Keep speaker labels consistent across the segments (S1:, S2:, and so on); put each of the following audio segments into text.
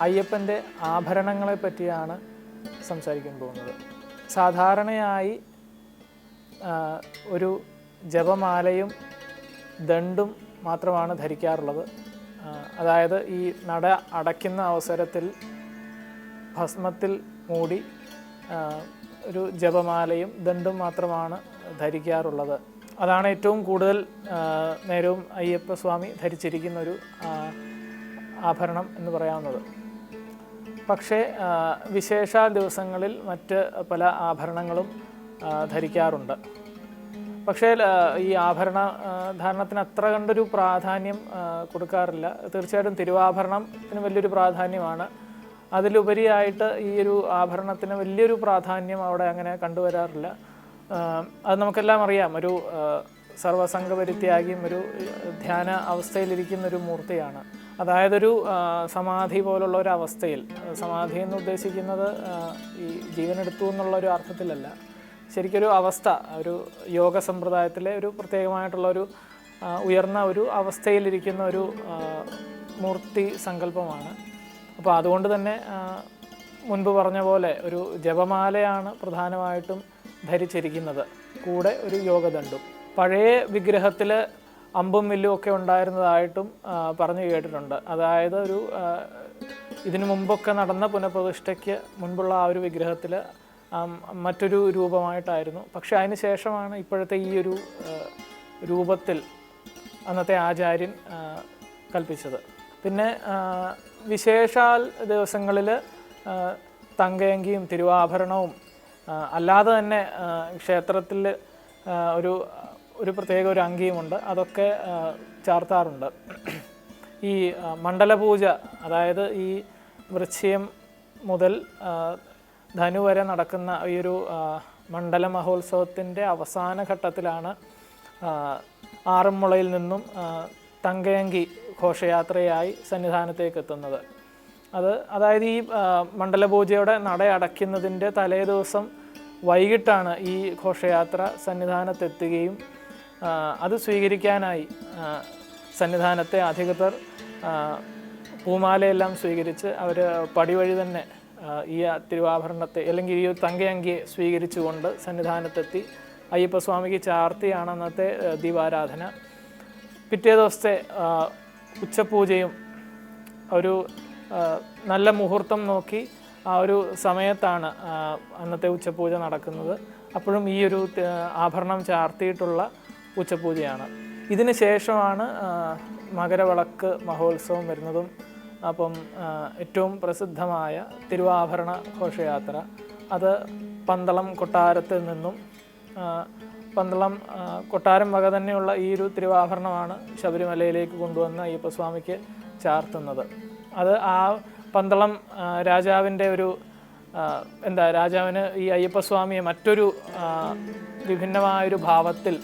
S1: അയ്യപ്പന്റെ ആഭരണങ്ങളെ പറ്റിയാണ് സംസാരിക്കാൻ പോകുന്നത്. സാധാരണയായി ഒരു ജപമാലയും ദണ്ടും മാത്രമാണ് ധരിക്കാറുള്ളത്. അതായത് ഈ നട അടയ്ക്കുന്ന അവസരത്തിൽ ഭസ്മത്തിൽ മൂടി ഒരു ജപമാലയും ദണ്ടും മാത്രമാണ് ധരിക്കാറുള്ളത്. അതാണ് ഏറ്റവും കൂടുതൽ നേരവും അയ്യപ്പസ്വാമി ധരിച്ചിരിക്കുന്ന ഒരു ആഭരണം എന്ന് പറയാവുന്നത്. പക്ഷേ വിശേഷ ദിവസങ്ങളിൽ മറ്റ് പല ആഭരണങ്ങളും ധരിക്കാറുണ്ട്. പക്ഷേ ഈ ആഭരണ ധാരണത്തിന് അത്ര കണ്ടൊരു പ്രാധാന്യം കൊടുക്കാറില്ല. തീർച്ചയായിട്ടും തിരുവാഭരണത്തിന് വലിയൊരു പ്രാധാന്യമാണ്. അതിലുപരിയായിട്ട് ഈ ഒരു ആഭരണത്തിന് വലിയൊരു പ്രാധാന്യം അവിടെ അങ്ങനെ കണ്ടുവരാറില്ല. അത് നമുക്കെല്ലാം അറിയാം. ഒരു ആ, സർവസംഘപരിത്യാഗിയും ഒരു ധ്യാന അവസ്ഥയിലിരിക്കുന്ന ഒരു മൂർത്തിയാണ്. അതായത് ഒരു സമാധി പോലുള്ള ഒരു അവസ്ഥയിൽ സമാധി എന്ന് ഉദ്ദേശിക്കുന്നത് ഈ ജീവനെടുത്തു എന്നുള്ള ഒരു അർത്ഥത്തിലല്ല. ശരിക്കൊരു അവസ്ഥ ഒരു യോഗ സമ്പ്രദായത്തിലെ ഒരു പ്രത്യേകമായിട്ടുള്ള ഒരു ഉയർന്ന ഒരു അവസ്ഥയിലിരിക്കുന്ന ഒരു മൂർത്തി സങ്കല്പമാണ്. അപ്പോൾ അതുകൊണ്ട് തന്നെ മുൻപ് പറഞ്ഞ പോലെ ഒരു ജപമാലയാണ് പ്രധാനമായിട്ടും ധരിച്ചിരിക്കുന്നത്. കൂടെ ഒരു യോഗദണ്ഡും. പഴയ വിഗ്രഹത്തിൽ അമ്പും വില്ലും ഒക്കെ ഉണ്ടായിരുന്നതായിട്ടും പറഞ്ഞു കേട്ടിട്ടുണ്ട്. അതായത് ഒരു ഇതിനു മുമ്പൊക്കെ നടന്ന പുനഃപ്രതിഷ്ഠയ്ക്ക് മുൻപുള്ള ആ ഒരു വിഗ്രഹത്തിൽ മറ്റൊരു രൂപമായിട്ടായിരുന്നു. പക്ഷേ അതിന് ശേഷമാണ് ഇപ്പോഴത്തെ ഈ ഒരു രൂപത്തിൽ അന്നത്തെ ആചാര്യൻ കൽപ്പിച്ചത്. പിന്നെ വിശേഷാൽ ദിവസങ്ങളിൽ തങ്കയങ്കിയും തിരുവാഭരണവും അല്ലാതെ തന്നെ ക്ഷേത്രത്തിൽ ഒരു ഒരു പ്രത്യേക ഒരു അങ്കിയുമുണ്ട്. അതൊക്കെ ചാർത്താറുണ്ട്. ഈ മണ്ഡലപൂജ അതായത് ഈ വൃശ്ചയം മുതൽ ധനു വരെ നടക്കുന്ന ഈ ഒരു മണ്ഡല മഹോത്സവത്തിന്റെ അവസാന ഘട്ടത്തിലാണ് ആറന്മുളയിൽ നിന്നും തങ്കയങ്കി ഘോഷയാത്രയായി സന്നിധാനത്തേക്ക് എത്തുന്നത് അത് അതായത് ഈ മണ്ഡലപൂജയുടെ നട അടയ്ക്കുന്നതിന്റെ തലേ ദിവസം വൈകിട്ടാണ് ഈ ഘോഷയാത്ര സന്നിധാനത്തെത്തുകയും അത് സ്വീകരിക്കാനായി സന്നിധാനത്തെ അധികൃതർ പൂമാലയെല്ലാം സ്വീകരിച്ച് അവർ പടിവഴി തന്നെ ഈ തിരുവാഭരണത്തെ അല്ലെങ്കിൽ ഈ തങ്കയങ്കി സ്വീകരിച്ചുകൊണ്ട് സന്നിധാനത്തെത്തി അയ്യപ്പസ്വാമിക്ക് ചാർത്തിയാണ് അന്നത്തെ ദീപാരാധന. പിറ്റേ ദിവസത്തെ ഉച്ചപൂജയും ഒരു നല്ല മുഹൂർത്തം നോക്കി ആ ഒരു സമയത്താണ് അന്നത്തെ ഉച്ചപൂജ നടക്കുന്നത്. അപ്പോഴും ഈ ഒരു ആഭരണം ചാർത്തിയിട്ടുള്ള ഉച്ചപൂജയാണ്. ഇതിന് ശേഷമാണ് മകരവിളക്ക് മഹോത്സവം വരുന്നതും അപ്പം ഏറ്റവും പ്രസിദ്ധമായ തിരുവാഭരണ ഘോഷയാത്ര. അത് പന്തളം കൊട്ടാരത്തിൽ നിന്നും പന്തളം കൊട്ടാരം വക തന്നെയുള്ള ഈ ഒരു തിരുവാഭരണമാണ് ശബരിമലയിലേക്ക് കൊണ്ടുവന്ന അയ്യപ്പസ്വാമിക്ക് ചാർത്തുന്നത്. അത് ആ പന്തളം രാജാവിന്റെ ഒരു എന്താ രാജാവിന് ഈ അയ്യപ്പസ്വാമിയെ മറ്റൊരു വിഭിന്നമായൊരു ഭാവത്തിൽ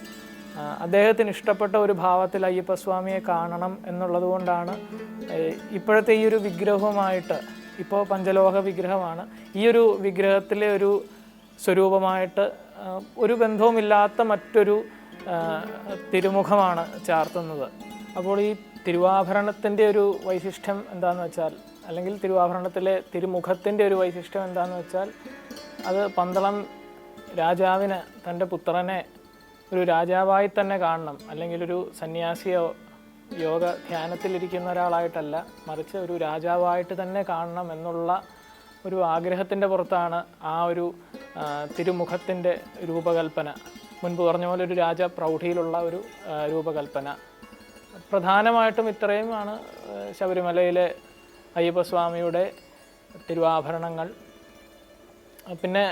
S1: അദ്ദേഹത്തിന് ഇഷ്ടപ്പെട്ട ഒരു ഭാവത്തിൽ അയ്യപ്പസ്വാമിയെ കാണണം എന്നുള്ളത് കൊണ്ടാണ് ഇപ്പോഴത്തെ ഈ ഒരു വിഗ്രഹവുമായിട്ട് ഇപ്പോൾ പഞ്ചലോഹ വിഗ്രഹമാണ് ഈ ഒരു വിഗ്രഹത്തിലെ ഒരു സ്വരൂപമായിട്ട് ഒരു ബന്ധവുമില്ലാത്ത മറ്റൊരു തിരുമുഖമാണ് ചാർത്തുന്നത്. അപ്പോൾ ഈ തിരുവാഭരണത്തിന്റെ ഒരു വൈശിഷ്ട്യം എന്താണെന്ന് വെച്ചാൽ അല്ലെങ്കിൽ തിരുവാഭരണത്തിലെ തിരുമുഖത്തിന്റെ ഒരു വൈശിഷ്ട്യം എന്താണെന്ന് വെച്ചാൽ അത് പന്തളം രാജാവിന് തന്റെ പുത്രനെ ഒരു രാജാവായി തന്നെ കാണണം. അല്ലെങ്കിൽ ഒരു സന്യാസിയോ യോഗ ധ്യാനത്തിലിരിക്കുന്ന ഒരാളായിട്ടല്ല മറിച്ച് ഒരു രാജാവായിട്ട് തന്നെ കാണണം എന്നുള്ള ഒരു ആഗ്രഹത്തിന്റെ പുറത്താണ് ആ ഒരു തിരുമുഖത്തിന്റെ രൂപകൽപ്പന. മുൻപ് പറഞ്ഞ പോലെ ഒരു രാജ പ്രൗഢിയിലുള്ള ഒരു രൂപകൽപ്പന. പ്രധാനമായിട്ടും ഇത്രയുമാണ് ശബരിമലയിലെ അയ്യപ്പസ്വാമിയുടെ തിരുവാഭരണങ്ങൾ. പിന്നെ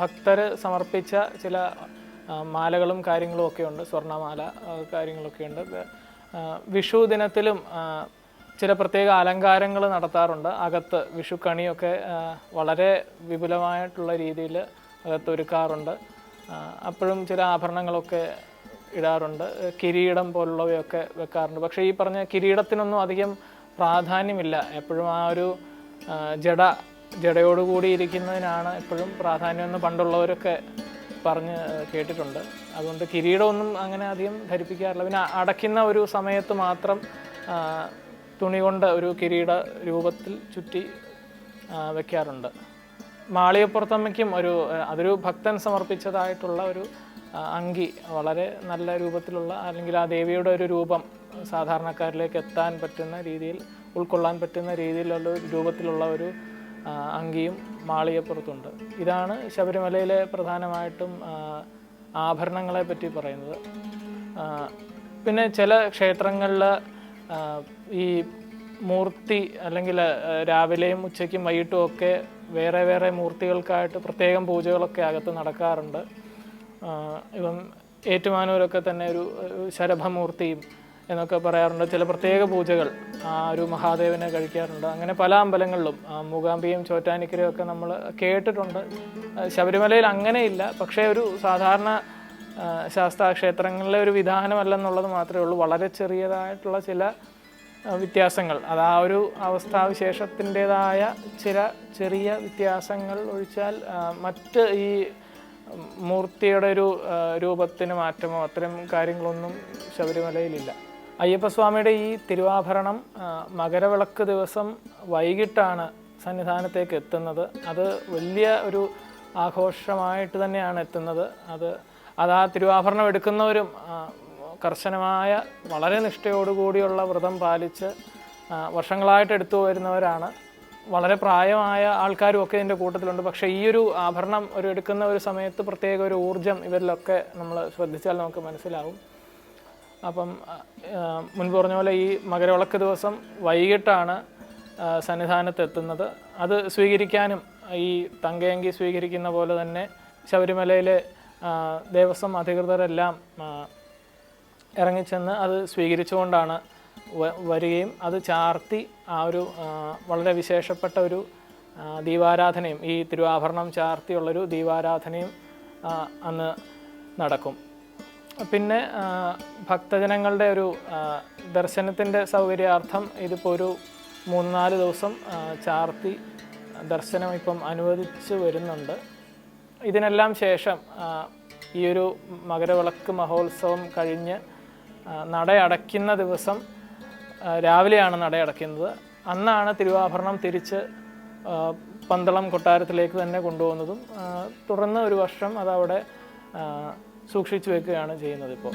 S1: ഭക്തർ സമർപ്പിച്ച ചില മാലകളും കാര്യങ്ങളും ഒക്കെ ഉണ്ട് സ്വർണമാല കാര്യങ്ങളൊക്കെ ഉണ്ട്. വിഷു ദിനത്തിലും ചില പ്രത്യേക അലങ്കാരങ്ങൾ നടത്താറുണ്ട്. അകത്ത് വിഷുക്കണിയൊക്കെ വളരെ വിപുലമായിട്ടുള്ള രീതിയിൽ അകത്ത് ഒരുക്കാറുണ്ട്. അപ്പോഴും ചില ആഭരണങ്ങളൊക്കെ ഇടാറുണ്ട്. കിരീടം പോലുള്ളവയൊക്കെ വെക്കാറുണ്ട്. പക്ഷേ ഈ പറഞ്ഞ കിരീടത്തിനൊന്നും അധികം പ്രാധാന്യമില്ല. എപ്പോഴും ആ ഒരു ജട ജടയോടുകൂടി ഇരിക്കുന്നതിനാണ് എപ്പോഴും പ്രാധാന്യമെന്ന് പണ്ടുള്ളവരൊക്കെ പറഞ്ഞ് കേട്ടിട്ടുണ്ട്. അതുകൊണ്ട് കിരീടമൊന്നും അങ്ങനെ അധികം ധരിപ്പിക്കാറില്ല. പിന്നെ അടയ്ക്കുന്ന ഒരു സമയത്ത് മാത്രം തുണി കൊണ്ട് ഒരു കിരീട രൂപത്തിൽ ചുറ്റി വെക്കാറുണ്ട്. മാളികപ്പുറത്തമ്മയ്ക്കും ഒരു അതൊരു ഭക്തൻ സമർപ്പിച്ചതായിട്ടുള്ള ഒരു അങ്കി വളരെ നല്ല രൂപത്തിലുള്ള അല്ലെങ്കിൽ ആ ദേവിയുടെ ഒരു രൂപം സാധാരണക്കാരിലേക്ക് എത്താൻ പറ്റുന്ന രീതിയിൽ ഉൾക്കൊള്ളാൻ പറ്റുന്ന രീതിയിലുള്ള രൂപത്തിലുള്ള ഒരു അങ്കിയും മാളികപ്പുറത്തുണ്ട് ഇതാണ് ശബരിമലയിലെ പ്രധാനമായിട്ടും ആഭരണങ്ങളെ പറ്റി പറയുന്നത്. പിന്നെ ചില ക്ഷേത്രങ്ങളിൽ ഈ മൂർത്തി അല്ലെങ്കിൽ രാവിലെയും ഉച്ചയ്ക്കും വൈകിട്ടും ഒക്കെ വേറെ വേറെ മൂർത്തികൾക്കായിട്ട് പ്രത്യേകം പൂജകളൊക്കെ അകത്ത് നടക്കാറുണ്ട്. ഇപ്പം ഏറ്റുമാനൂരൊക്കെ തന്നെ ഒരു ശരഭമൂർത്തിയും എന്നൊക്കെ പറയാറുണ്ട്. ചില പ്രത്യേക പൂജകൾ ആ ഒരു മഹാദേവനെ കഴിക്കാറുണ്ട്. അങ്ങനെ പല അമ്പലങ്ങളിലും മൂകാംബിയും ചോറ്റാനിക്കരയും ഒക്കെ നമ്മൾ കേട്ടിട്ടുണ്ട്. ശബരിമലയിൽ അങ്ങനെയില്ല. പക്ഷേ ഒരു സാധാരണ ശാസ്ത്ര ശാസ്താ ക്ഷേത്രങ്ങളിലെ ഒരു വിധാനമല്ലെന്നുള്ളത് മാത്രമേ ഉള്ളൂ. വളരെ ചെറിയതായിട്ടുള്ള ചില വ്യത്യാസങ്ങൾ. അത് ആ ഒരു അവസ്ഥാവിശേഷത്തിന്റെതായ ചില ചെറിയ വ്യത്യാസങ്ങൾ ഒഴിച്ചാൽ മറ്റ് ഈ മൂർത്തിയുടെ ഒരു രൂപത്തിന് മാറ്റമോ അത്തരം കാര്യങ്ങളൊന്നും ശബരിമലയിലില്ല. അയ്യപ്പസ്വാമിയുടെ ഈ തിരുവാഭരണം മകരവിളക്ക് ദിവസം വൈകിട്ടാണ് സന്നിധാനത്തേക്ക് എത്തുന്നത്. അത് വലിയ ഒരു ആഘോഷമായിട്ട് തന്നെയാണ് എത്തുന്നത്. അത് അത് ആ തിരുവാഭരണം എടുക്കുന്നവരും കർശനമായ വളരെ നിഷ്ഠയോടുകൂടിയുള്ള വ്രതം പാലിച്ച് വർഷങ്ങളായിട്ട് എടുത്തു വരുന്നവരാണ്. വളരെ പ്രായമായ ആൾക്കാരും ഒക്കെ ഇതിന്റെ കൂട്ടത്തിലുണ്ട്. പക്ഷേ ഈ ഒരു ആഭരണം ഒരു എടുക്കുന്ന ഒരു സമയത്ത് പ്രത്യേക ഒരു ഊർജം ഇവരിലൊക്കെ നമ്മൾ ശ്രദ്ധിച്ചാൽ നമുക്ക് മനസ്സിലാവും. അപ്പം മുൻപ് പറഞ്ഞ പോലെ ഈ മകരവിളക്ക് ദിവസം വൈകിട്ടാണ് സന്നിധാനത്ത് എത്തുന്നത് അത് സ്വീകരിക്കാനും ഈ തങ്കയങ്കി സ്വീകരിക്കുന്ന പോലെ തന്നെ ശബരിമലയിലെ ദേവസ്വം അധികൃതരെല്ലാം ഇറങ്ങിച്ചെന്ന് അത് സ്വീകരിച്ചുകൊണ്ടാണ് വരികയും അത് ചാർത്തി ആ ഒരു വളരെ വിശേഷപ്പെട്ട ഒരു ദീപാരാധനയും ഈ തിരുവാഭരണം ചാർത്തിയുള്ളൊരു ദീപാരാധനയും അന്ന് നടക്കും. പിന്നെ ഭക്തജനങ്ങളുടെ ഒരു ദർശനത്തിന്റെ സൗകര്യാർത്ഥം ഇതിപ്പോൾ ഒരു മൂന്ന് നാല് ദിവസം ചാർത്തി ദർശനം ഇപ്പം അനുവദിച്ച് വരുന്നുണ്ട്. ഇതിനെല്ലാം ശേഷം ഈ ഒരു മകരവിളക്ക് മഹോത്സവം കഴിഞ്ഞ് ആ, നട അടയ്ക്കുന്ന ദിവസം രാവിലെയാണ് നട അടയ്ക്കുന്നത് അന്നാണ് തിരുവാഭരണം തിരിച്ച് പന്തളം കൊട്ടാരത്തിലേക്ക് തന്നെ കൊണ്ടുപോകുന്നതും തുടർന്ന് ഒരു വർഷം അതവിടെ സൂക്ഷിച്ചു വെക്കുകയാണ് ചെയ്യുന്നത് ഇപ്പോൾ.